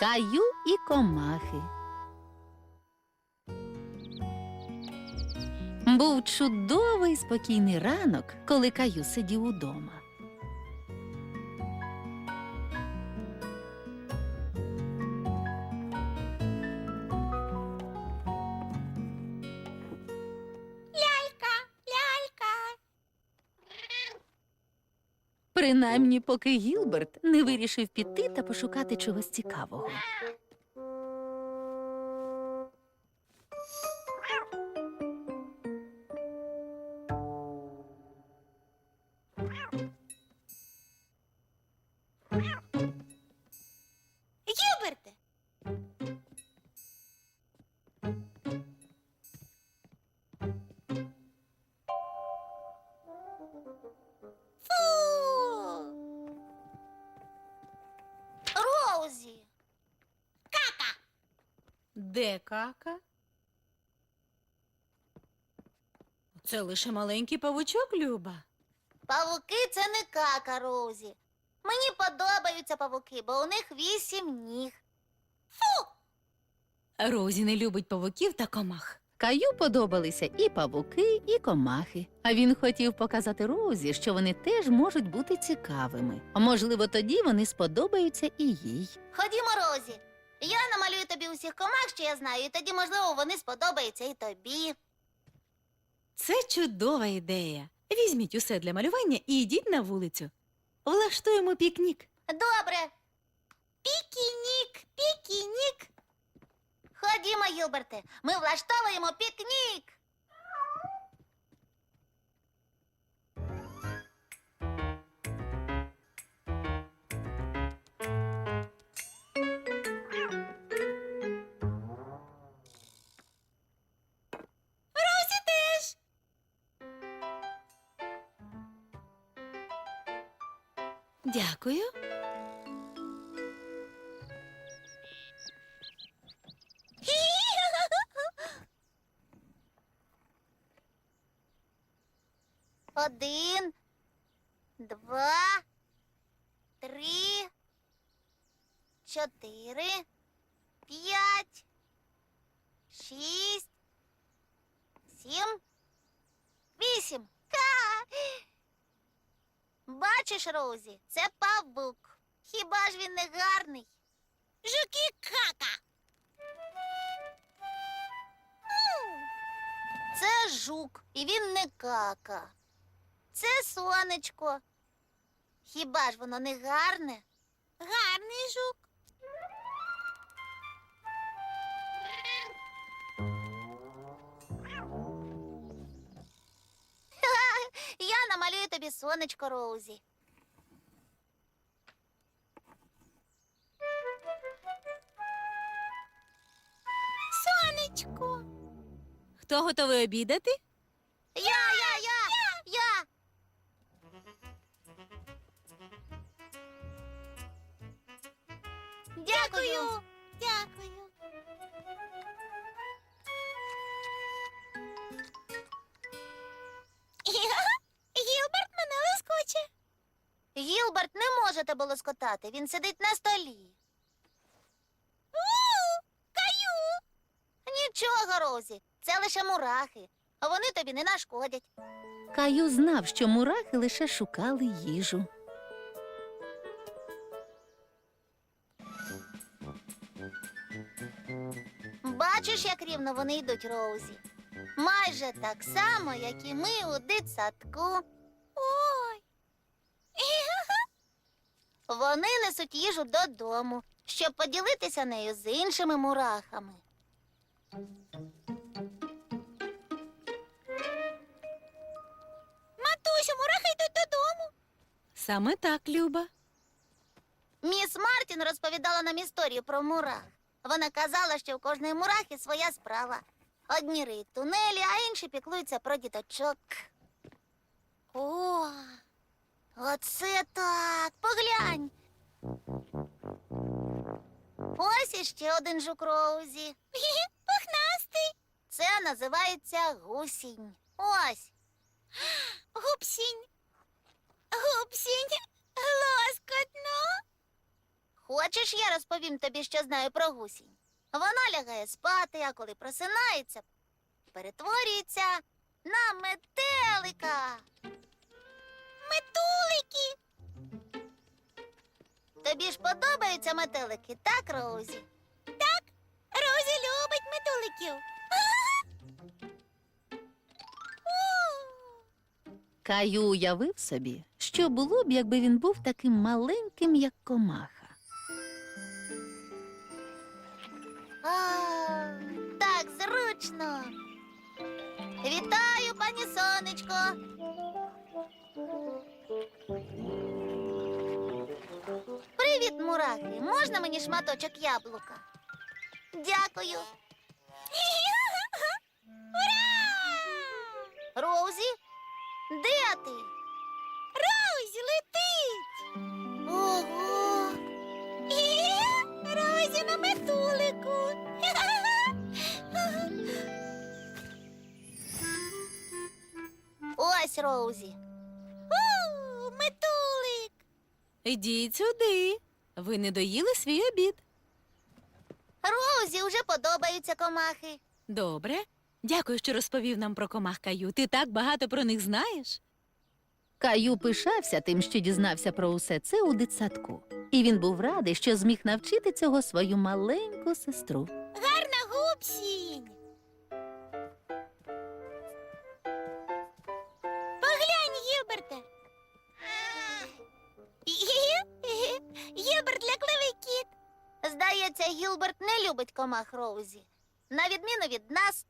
Каю і комахи. Був чудовий спокійний ранок, коли Каю сидів удома. Принаймні, поки Гілберт не вирішив піти та пошукати чогось цікавого. Гілберте. Де кака? Це лише маленький павучок, Люба. Павуки це не кака, Роузі. Мені подобаються павуки, бо у них вісім ніг. Фу! Розі не любить павуків та комах. Каю подобалися і павуки, і комахи. А він хотів показати Розі, що вони теж можуть бути цікавими. А можливо, тоді вони сподобаються і їй. Ходімо, Розі. Я намалюю тобі усіх комах, що я знаю, і тоді, можливо, вони сподобаються і тобі. Це чудова ідея. Візьміть усе для малювання і йдіть на вулицю. Влаштуємо пікнік. Добре. Пікінік, пікінік. Ходімо, Гілберте, ми влаштовуємо пікнік. Дякую. Один, два, три, чотири, п'ять, шість, сім, вісім. Бачиш, Роузі, це павук. Хіба ж він не гарний? Жуки кака. Це жук, і він не кака. Це сонечко. Хіба ж воно не гарне? Гарний жук. Я намалюю тобі сонечко, Роузі. Сонечко. Хто готовий обідати? Я, я, я, я. Дякую. Дякую. Гілберт мене лоскоче. Гілберт не може тебе лоскотати. Він сидить на столі. Каю. Нічого, Розі. Це лише мурахи. А вони тобі не нашкодять. Каю знав, що мурахи лише шукали їжу. Бачиш, як рівно вони йдуть, Роузі. Майже так само, як і ми у дитсадку. Ой. Вони несуть їжу додому, щоб поділитися нею з іншими мурахами. Матусю, мурахи йдуть додому. Саме так, Люба. Міс Мартін розповідала нам історію про мурах. Вона казала, що у кожної мурахи своя справа. Одні риють тунелі, а інші піклуються про діточок. О, оце так. Поглянь. Ось іще один жук Роузі. Це називається гусінь. Ось. Гупсінь. Гупсінь. Лоскотно. Хочеш, я розповім тобі, що знаю про гусінь? Вона лягає спати, а коли просинається, перетворюється на метелика. Метулики. Тобі ж подобаються метелики, так, Роузі? Так, Роузі любить метуликів. Каю уявив собі, що було б, якби він був таким маленьким, як комаха. А, так зручно. Вітаю, пані сонечко. Привіт, мурахи. Можна мені шматочок яблука? Дякую. Роузі, де ти? Роузі летить. Ого. Розі на метулику. Ось Роузі. У, метулик. Ідіть сюди. Ви не доїли свій обід. Роузі вже подобаються комахи. Добре. Дякую, що розповів нам про комах Каю. Ти так багато про них знаєш. Каю пишався тим, що дізнався про усе це у дитсадку. І він був радий, що зміг навчити цього свою маленьку сестру. Гарна гупсінь. Поглянь, Гілберте. Гілберт лякливий кіт. Здається, Гілберт не любить комах Роузі. На відміну від нас.